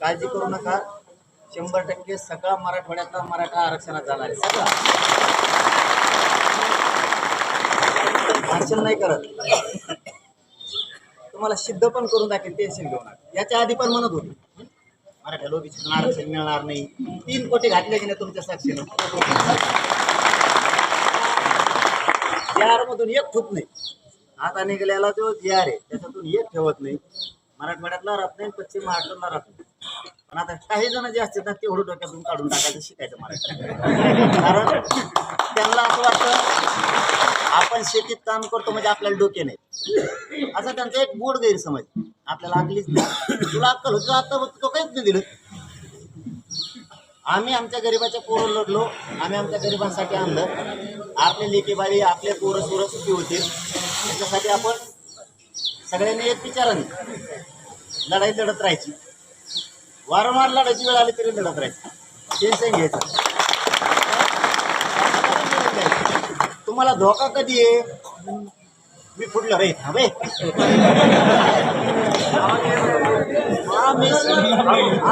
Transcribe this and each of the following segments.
काळजी करू नका. शंभर टक्के सगळा मराठवाड्यातला मराठा आरक्षणात जाणार आहे. सगळा. भाषण नाही करत. तुम्हाला सिद्ध पण करून दाखवेल टेन्शन घेऊ नका. याच्या आधी पण म्हणत होते. मराठा ओबीसीतून आरक्षण मिळणार नाही. तीन कोटी घातले की नाही तुमच्या साक्षीनं. जी मधून एक ठूप नाही. आता निघालेला जो जी आर आहे त्याच्यातून एक ठेवत नाही. मराठवाड्यातला राहत नाही पश्चिम महाराष्ट्रातला राहत नाही पण आता काही जण जे असतात ना तेवढं डोक्यातून काढून टाकायचं शिकायचं मराठी कारण त्यांना असं वाटतं आपण शेतीत काम करतो म्हणजे आपल्याला डोके नाही असं त्यांचा एक गोड गैरसमज. आपल्याला अकलीच तुला अक्कल होती आता तो काहीच नाही दिलं. आम्ही आमच्या गरिबाच्या पोरं लढलो आम्ही आमच्या गरिबांसाठी आणलं. आपले लेकीबाळी आपले पोरं सोरं सुखी होतील त्याच्यासाठी आपण सगळ्यांनी एक विचाराने लढाई लढत राहायची. वारंवार लढायची वेळ आली तरी लढत राहील. टेन्शन घ्यायचं. तुम्हाला धोका कधी आहे? मी फुटलं रे थांबे.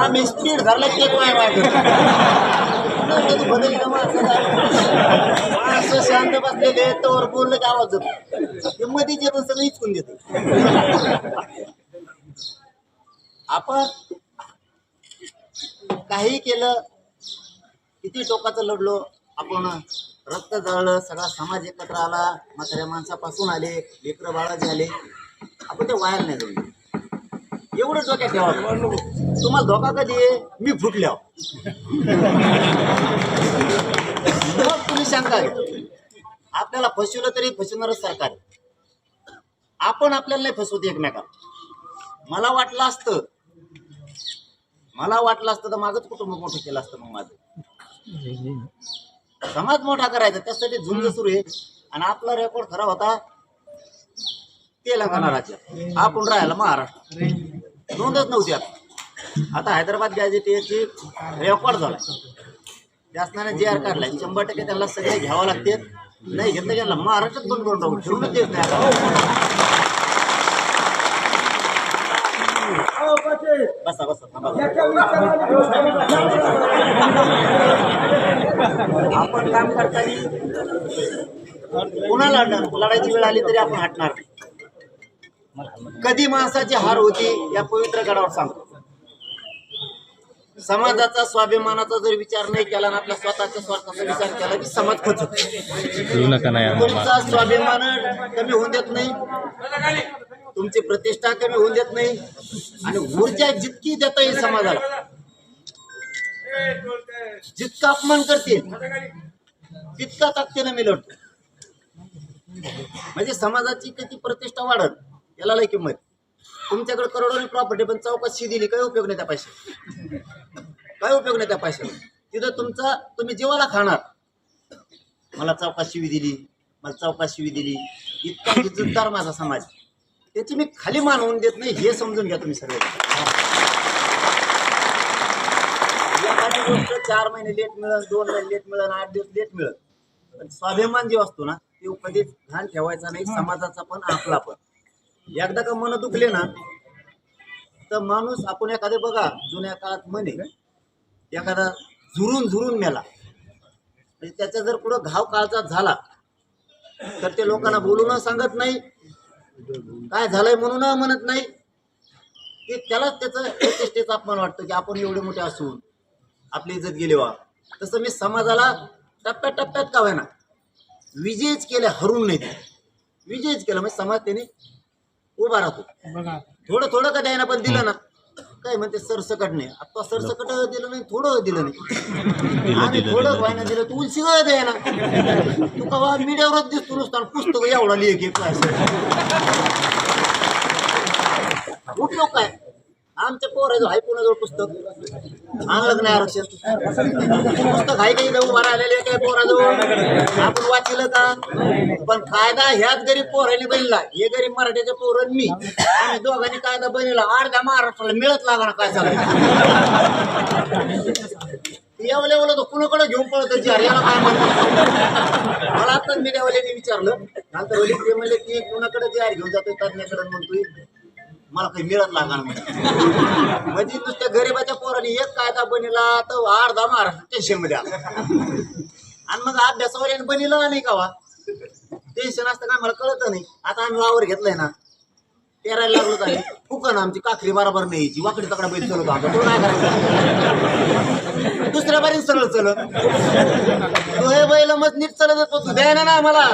आम्ही स्पीड धरला केक माय बदल असं शांत बसलेले तोवर बोललं की आवाज जातो ते मधीच येतं सगळं इचकून देतो. आपण काही केलं किती टोकाचं लढलो आपण रक्त जळलं सगळा समाज एकत्र आला म्हाताऱ्या माणसापासून आले लेकरं बाळा झाले आपण ते वाया नाही जाऊ. एवढं डोक्यात ठेवा. तुम्हाला धोका कधी आहे? मी फुटल्या मग तुम्ही शंका आपल्याला फसवलं तरी फसवणारच सरकार आपण आपल्याला नाही फसवत एकमेकाला मला वाटलं असतं मला वाटलं असतं तर माझंच कुटुंब मोठं केलं असतं मग माझं. समाज मोठा करायचा त्यासाठी झुंज सुरू आहे. आणि आपला रेकॉर्ड खरा होता तेलंगणा राज्यात. आपण राहायला महाराष्ट्र नोंदच नव्हती आता. आता हैदराबाद गॅजेटियरची रेकॉर्ड झाला शासनाने जे आर काढलाय. शंभर टक्के त्यांना सगळे घ्यावं लागते नाही घेतलं त्यांना महाराष्ट्रात पण करून ठेवूनच देत नाही बसा बसा थांबा. आपण काम करताना कुणाला लढायची वेळ आली तरी आपण हटणार नाही. कधी माणसाची हार होती या पवित्र गडावर सांगतो. समाजाचा स्वाभिमानाचा जर विचार नाही केला आणि आपल्या स्वतःच्या स्वार्थाचा विचार केला की समाज खचतो स्वाभिमान कमी होऊन देत नाही. तुमची प्रतिष्ठा कमी होऊन देत नाही आणि ऊर्जा जितकी देता येईल समाजाला जितका अपमान करतील तितका ताकदीनं मी म्हणजे समाजाची किती प्रतिष्ठा वाढत याला लय किंमत. तुमच्याकडे करोडोनी प्रॉपर्टी पण चौकशी दिली काय उपयोग नाही त्या पैसे काय उपयोग नाही त्या पैशाला? तिथं तुमचा तुम्ही जीवाला खाणार. मला चौकात दिली मला चौकात शिवी दिली. इतका इज्जतदार माझा समाज. त्याची मी खाली मानवून देत नाही हे समजून घ्या तुम्ही सगळे एखादी गोष्ट चार महिने लेट मिळत दोन महिने लेट मिळत आठ दिवस लेट मिळत पण स्वाभिमान जो असतो ना ते कधीच घाण ठेवायचा नाही समाजाचा पण आपला पण. एकदा का मन दुखले ना तर माणूस आपण एखादे बघा जुन्या काळात म्हणे एखादा झुरून झुरून मेला. म्हणजे त्याचा जर पुढं घाव काळचा झाला तर ते लोकांना बोलून सांगत नाही काय झालंय म्हणून म्हणत नाही. की त्यालाच त्याचं प्रतिष्ठेचा अपमान वाटतं की आपण एवढे मोठे असून आपली इज्जत गेली वा. तसं मी समाजाला टप्प्यात टप्प्यात का होईना विजयच केले हरून नाही विजयच केला. म्हणजे समाज त्याने उभा राहतो. थोडं थोडं का द्यायना पण दिलं ना. काय म्हणते सरसकट नाही. आता सरसकट दिलं नाही थोडं दिलं नाही. आणि थोडं व्हायना दिलं. तू उलशी गळ दे ना. तू कवा मीडियावरच दिसतो नुसतं आणि पुस्तक एवढा लिहि की उपयोग काय? आमच्या पोर आहे कोणाजवळ पुस्तक? आणलं नाही आरक्षण. पुस्तक आहे काही उभा राहिलेले काय पोराजवळ? आपण वाचलं का? पण कायदा ह्याच गरीब पोराने बनला. हे गरीब मराठीचे पोरं मी. आम्ही दोघांनी कायदा बनला अर्ध्या महाराष्ट्राला मिळत लागणार काय झालं एवढं तो कुणाकडे घेऊन पळत याला काय म्हणतो? मला आता मी मीडियावाल्यांनी विचारलं. नंतर ते म्हणले की कुणाकडे जे घेऊन जातोय तज्ञाकडे म्हणतोय. मला काही मिळत लागणार नाही. म्हणजे नुसत्या गरीबाच्या पोराने एक कायदा बनिला तर अर्धा महाराष्ट्र टेन्शनमध्ये आला. आणि मग अभ्यासावर याने बनिलं नाही का वा? टेन्शन असतं काय मला कळत नाही. आता आम्ही वावर घेतलाय ना पेरायला लागलो तर फुकन आमची काकरी बराबर नाही वाकडी तकडा बैल चलत आता तो काय करायचं. दुसऱ्या बारीन सरळ चलत तो हे बैल मग नीट चलत होतो. द्यायला ना आम्हाला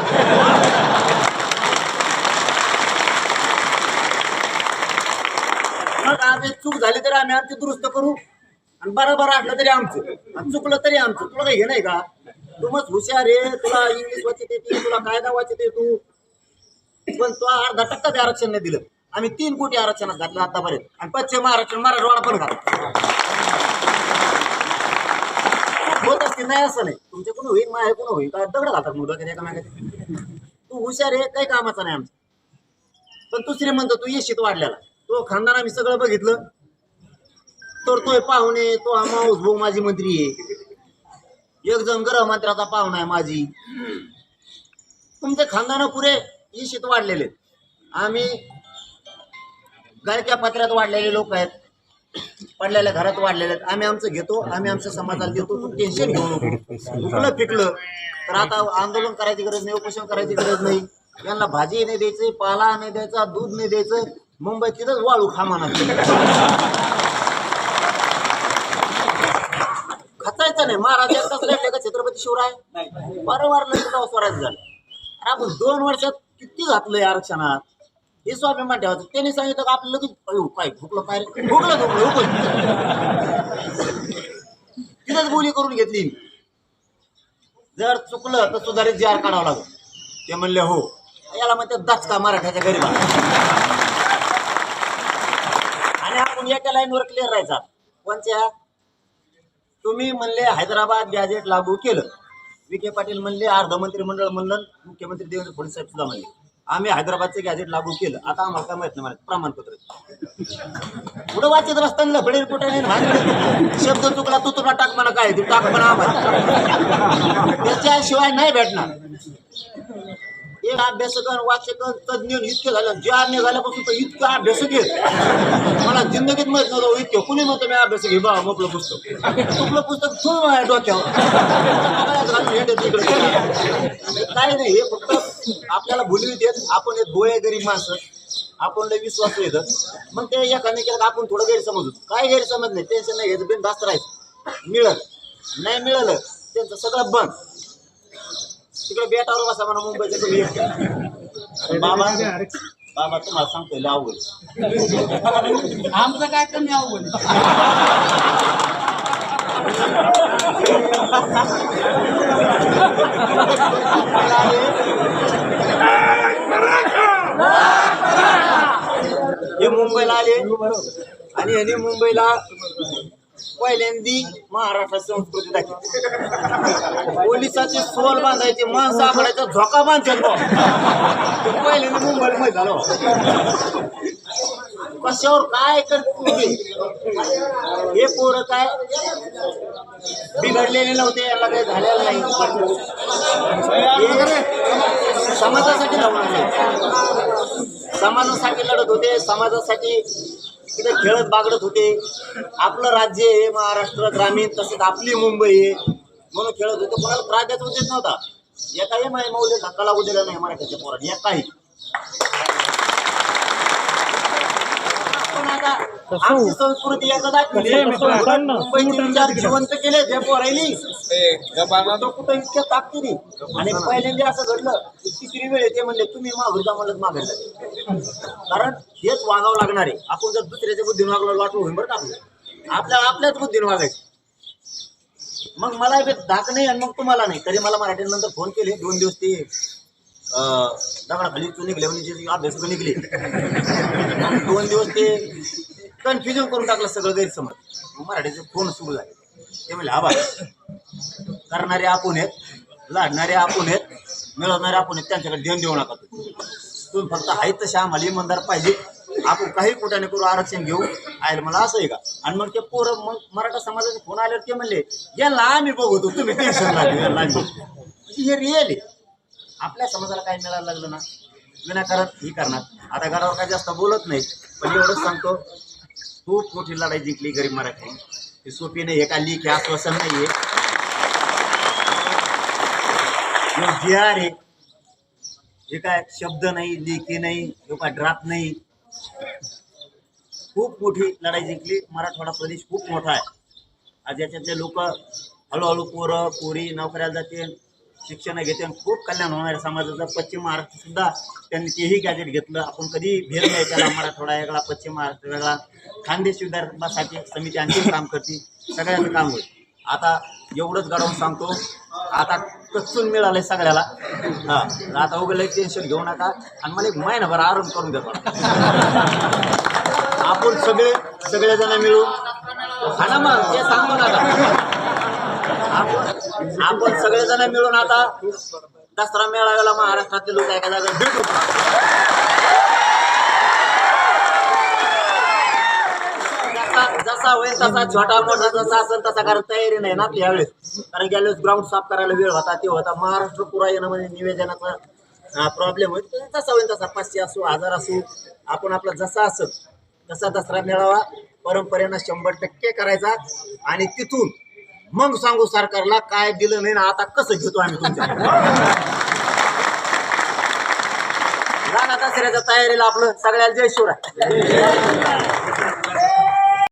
मग आम्ही चूक झाली तरी आम्ही आमची दुरुस्त करू. आणि बरोबर असलं तरी आमचं. आणि चुकलं तरी आमचं. तुला काही हे नाही का? तू मग हुशार आहे. तुला इंग्लिश वाचत येते. तुला कायदा वाचत येतो. तू पण तो अर्धा टक्का बी आरक्षण नाही दिलं. आम्ही तीन कोटी आरक्षणात घातलं आतापर्यंत. आणि पश्चिम आरक्षण मराठवाडा पण घात होत असते नाही असं नाही. तुमच्याकडून होईल? माझ्याकडून होईल? का दगड घालतात मुलं कधी एकामेकाचे? तू हुशार आहे काही कामाचा नाही आमचं. पण तू श्रीमंत तू येशीत वाढलेला तो खानदान आम्ही सगळं बघितलं. तर तोय पाहुणे तो हा माऊस भाऊ माझी मंत्री आहे. एक जण गृहमंत्र्याचा पाहुणा आहे माझी. तुमचे खानदान पुरे इशित वाढलेले. आम्ही गळक्या पत्र्यात वाढलेले लोक आहेत. पडलेल्या घरात वाढलेले आहेत. आम्ही आमचं घेतो आम्ही आमच्या समाजाला देतो. तू टेन्शन घेऊ नको. उकलं पिकलं? तर आता आंदोलन करायची गरज नाही उपोषण करायची गरज नाही. यांना भाजी नाही द्यायची पाला नाही द्यायचा दूध नाही द्यायचं. मुंबईत तिथंच वाळू खामाना खचायचं नाही. महाराज लढले का छत्रपती शिवराय? वारंवार लढलं स्वराज्य झालं. अरे आपण दोन वर्षात किती घातलंय आरक्षणात? हे स्वाभिमान ठेवायचं. त्यांनी सांगितलं का आपलं लगेच अयो, काय भुकलं काय? भुकलं भुकलं भुकलं तिथंच बोली करून घेतली. जर चुकलं तर सुधारित जार काढावं लागेल. ते म्हणले हो. याला म्हणते दचका मराठ्याच्या गरीबा आणि आपण एका लाईनवर क्लिअर राहायचा. कोणत्या तुम्ही म्हणले हैदराबाद गॅजेट लागू केलं. विखे पाटील म्हणले अर्ध मंत्रिमंडळ म्हणलं मुख्यमंत्री देवेंद्र फडणवीस साहेब सुद्धा म्हणले. आम्ही हैदराबादचं गॅजेट लागू केलं. आता आम्हाला काय माहीत नाही मला प्रमाणपत्र. पुढं वाचत असताना बडे कुठे शब्द चुकला तू तुला टाक म्हणा काय तू टाक म्हणा आम्हाला. त्याच्याशिवाय नाही भेटणार. एक अभ्यासकन वाचकन तज्ञ इतके झालं ज्या निघाल्यापासून तर इतकं अभ्यास घेत मला जिंदगीत माहीत नव्हतं हो, इतकं. कुणी नव्हतं मी अभ्यास घे बा मोकलं पुस्तक. मोकलं पुस्तक ठेवून माझ्या डोक्यावर. काही काय नाही हे फक्त आपल्याला भुलवी देत आपण एक गोळे गरीब माणसं. आपण लय विश्वास येत मग ते एकामेकाला आपण थोडं गैरसमज होतो. काय गैरसमज नाही. टेन्शन नाही घ्यायचं बिनधास्त राहायचं. मिळत नाही मिळालं त्यांचं सगळं बंद. तिकडे बेटावर बसा म्हणा मुंबईच्या तुम्ही एकटे. बाबा बाबा तुम्हाला सांगतोय लय अवघड आमचं काय कमी अवघड हे मुंबईला आले आणि यांनी मुंबईला पहिल्यांदी महाराष्ट्र संस्कृती दाखवली पोलिसाचे सोल बांधायचे माणसं आकडायचा झोका बांधतात पहिल्यांदा मुंबईला माहीत झालं. कशावर काय करतो हे पोरं काय बिघडलेले नव्हते याला काही झालेलं नाही. समाजासाठी लावणार समाजासाठी लढत होते समाजासाठी तिथे खेळत बागडत होते. आपलं राज्य आहे महाराष्ट्र ग्रामीण तसेच आपली मुंबई आहे. म्हणून खेळत होते. कोणाला त्रास द्यायचा उद्देश नव्हता. एकाही माय मौल्य धक्का लागू दिला नाही मराठीच्या पोरात एकाही पण आता आमची संस्कृती एकदा दाखवली. मुंबईचे विचार जिवंत केले जे पोरायली. तो कुठं इतक्या ताकदीने? आणि पहिल्यांदा असं घडलं की तिसरी वेळ ते म्हणले तुम्ही मागून जा म्हणलं मागायला कारण हेच वागावं लागणार आहे. आपण जर दुसऱ्याच्या बुद्धीने वागलो वाटलं होईल बरं का आपलं. आपल्या आपल्याच बुद्धीने वागायचं. मग मला धाक नाही आणि मग तुम्हाला नाही. तरी मला मराठीनंतर फोन केले. दोन दिवस ते अं, दगडाखाली तू निघले म्हणजे जे अभ्यास करून निघले. मग दोन दिवस ते कन्फ्युजन करून टाकलं सगळं गैरसमज. मग मराठीचे फोन सुरू झाले. ते म्हणले आभार करणारे आपण आहेत लढणारे आपण आहेत मिळवणारे आपण आहेत त्यांच्याकडे देऊन देऊ नका तुम्ही. फक्त आहे तसे आम्हाला इमानदार पाहिजे. आपण काही कुठ्याने करू आरक्षण घेऊ. आयल मला असं आहे का? आणि मग ते पोरं मग मराठा समाजाचे फोन आल्यावर ते म्हणले याला आम्ही बघतो तुम्ही टेन्शन लागले म्हणजे हे रिअल आहे. आपल्या समाजाला काय मिळायला लागलं ना? विनाकारण ही करणार. आता घरावर काय जास्त बोलत नाही पण एवढंच सांगतो खूप मोठी लढाई जिंकली गरीब मराठी ही सोपी नाही हे का लीक हे आश्वासन नाहीये. जे आर आहे हे काय शब्द नाही लेखी नाही हे काय ड्राफ्ट नाही खूप मोठी लढाई जिंकली. मराठवाडा प्रदेश खूप मोठा आहे. आज याच्यातले लोक हळूहळू पोरं पोरी नोकऱ्याला जाते शिक्षण घेते आणि खूप कल्याण होणार समाजाचा समाजाचं पश्चिम महाराष्ट्र सुद्धा त्यांनी तेही गॅजेट घेतलं. आपण कधी भेद नाही त्याला. मराठवाडा वेगळा पश्चिम महाराष्ट्र वेगळा. खानदेश विदर्भासाठी समिती आणखी काम करते. सगळ्यांचं काम होईल. आता एवढंच गाडवून सांगतो. आता कचून मिळालंय सगळ्याला. हा. आता उघडलं टेन्शन घेऊ नका. आणि मला एक महिनाभर आराम करून देतो. आपण सगळे सगळेजण मिळू हा ना मग ते सांगू नका. आपण सगळेजण मिळून आता दसरा मेळाव्याला महाराष्ट्रातील लोक एका जागा भेटू. जसा जसा होईल तसा छोटा मोठा जसा असेल तसा कारण तयारी नाही ना आपल्या यावेळेस. कारण गेल्यावेळेस ग्राउंड साफ करायला वेळ होता ते होता. महाराष्ट्र पुरा येणं म्हणजे निवेदनाचा प्रॉब्लेम होईल. तर होईल तसा पाचशे असू हजार असू आपण आपला जसा असं तसा दसरा मेळावा परंपरेनं शंभर टक्के करायचा. आणि तिथून मग सांगू सरकारला काय दिलं नाही ना आता कसं घेतो आम्ही तुमच्या? दसऱ्याच्या तयारीला आपलं सगळ्याला जय शिवराय.